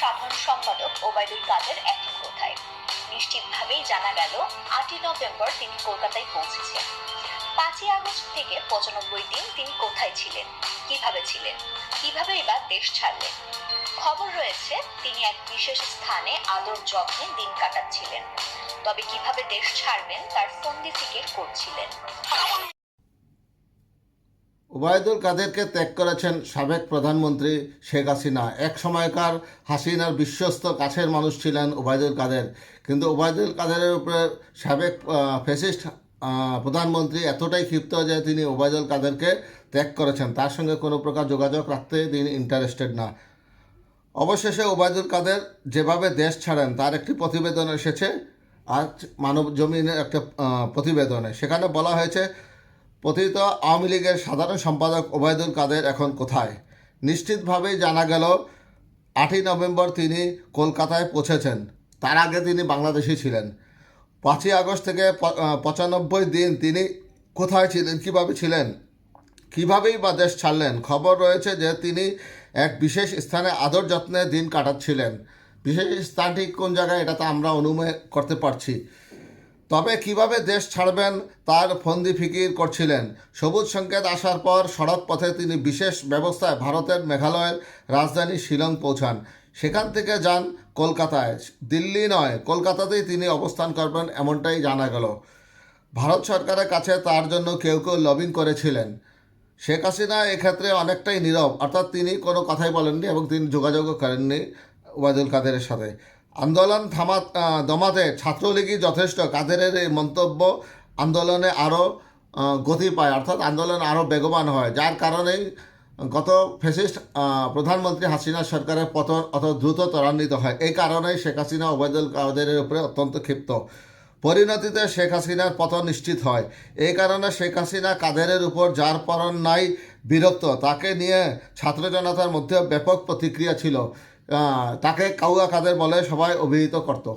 সাধারণ সম্পাদক ওবায়দুল কাদের এখন কোথায়। নিশ্চিতভাবেই জানা গেল, আটই নভেম্বর তিনি কলকাতায় পৌঁছেছেন। পাঁচই আগস্ট থেকে পঁচানব্বই দিন তিনি কোথায় ছিলেন? কীভাবে ছিলেন? কিভাবেই বা দেশ ছাড়লেন? খবর রয়েছে, তিনি এক বিশেষ স্থানে আদর যত্নে দিন কাটাচ্ছিলেন। তবে কীভাবে দেশ ছাড়বেন, তার ফন্দি ফিকির করছিলেন। ওবায়দুল কাদেরকে ত্যাগ করেছেন সাবেক প্রধানমন্ত্রী শেখ হাসিনা। এক সময়কার হাসিনার বিশ্বস্ত কাছের মানুষ ছিলেন ওবায়দুল কাদের। কিন্তু ওবায়দুল কাদেরের উপরে সাবেক ফেসিস্ট প্রধানমন্ত্রী এতটাই ক্ষিপ্ত যে তিনি ওবায়দুল কাদেরকে ত্যাগ করেছেন। তার সঙ্গে কোনো প্রকার যোগাযোগ রাখতে তিনি ইন্টারেস্টেড না। অবশেষে ওবায়দুল কাদের যেভাবে দেশ ছাড়েন, তার একটি প্রতিবেদন এসেছে। আজ মানব জমিনের একটা প্রতিবেদনে। সেখানে বলা হয়েছে পতিত আওয়ামী লীগের সাধারণ সম্পাদক ওবায়দুল কাদের এখন কোথায়? নিশ্চিতভাবেই জানা গেল, আটই নভেম্বর তিনি কলকাতায় পৌঁছেছেন। তার আগে তিনি বাংলাদেশি ছিলেন। পাঁচই আগস্ট থেকে পঁচানব্বই দিন তিনি কোথায় ছিলেন, কীভাবে ছিলেন, কীভাবেই বা দেশ ছাড়লেন, খবর রয়েছে যে তিনি এক বিশেষ স্থানে আদর যত্নে দিন কাটাচ্ছিলেন। বিশেষ স্থানটি কোন জায়গায়, এটা তো আমরা অনুময় করতে পারছি। তবে কীভাবে দেশ ছাড়বেন তার ফন্দি ফিকির করছিলেন। সবুজ সংকেত আসার পর সড়ক পথে তিনি বিশেষ ব্যবস্থায় ভারতের মেঘালয়ের রাজধানী শিলং পৌঁছান। সেখান থেকে যান কলকাতায়। দিল্লি নয়, কলকাতাতেই তিনি অবস্থান করবেন এমনটাই জানা গেল। ভারত সরকারের কাছে তার জন্য কেউ কেউ লবিং করেছিলেন। শেখ হাসিনা এক্ষেত্রে অনেকটাই নীরব, অর্থাৎ তিনি কোনো কথাই বলেননি এবং তিনি যোগাযোগও করেননি ওবায়দুল কাদেরের সাথে। আন্দোলন থামা দমাতে ছাত্রলীগই যথেষ্ট কাদেরের এই মন্তব্য আন্দোলনে আরও গতি পায়। অর্থাৎ আন্দোলন আরও বেগবান হয়। যার কারণেই গত ফেসিস্ট প্রধানমন্ত্রী হাসিনা সরকারের পতন অত দ্রুত ত্বরান্বিত হয়। এই কারণেই শেখ হাসিনা, ওবায়দুল কাদেরের উপরে অত্যন্ত ক্ষিপ্ত। পরিণতিতে শেখ হাসিনার পতন নিশ্চিত হয়। এই কারণে শেখ হাসিনা কাদেরের উপর যার পরন নাই, বিরক্ত। তাকে নিয়ে ছাত্র জনতার মধ্যে ব্যাপক প্রতিক্রিয়া ছিল। তাকে কাউয়া কাদের বলে সবাই অভিহিত করতো।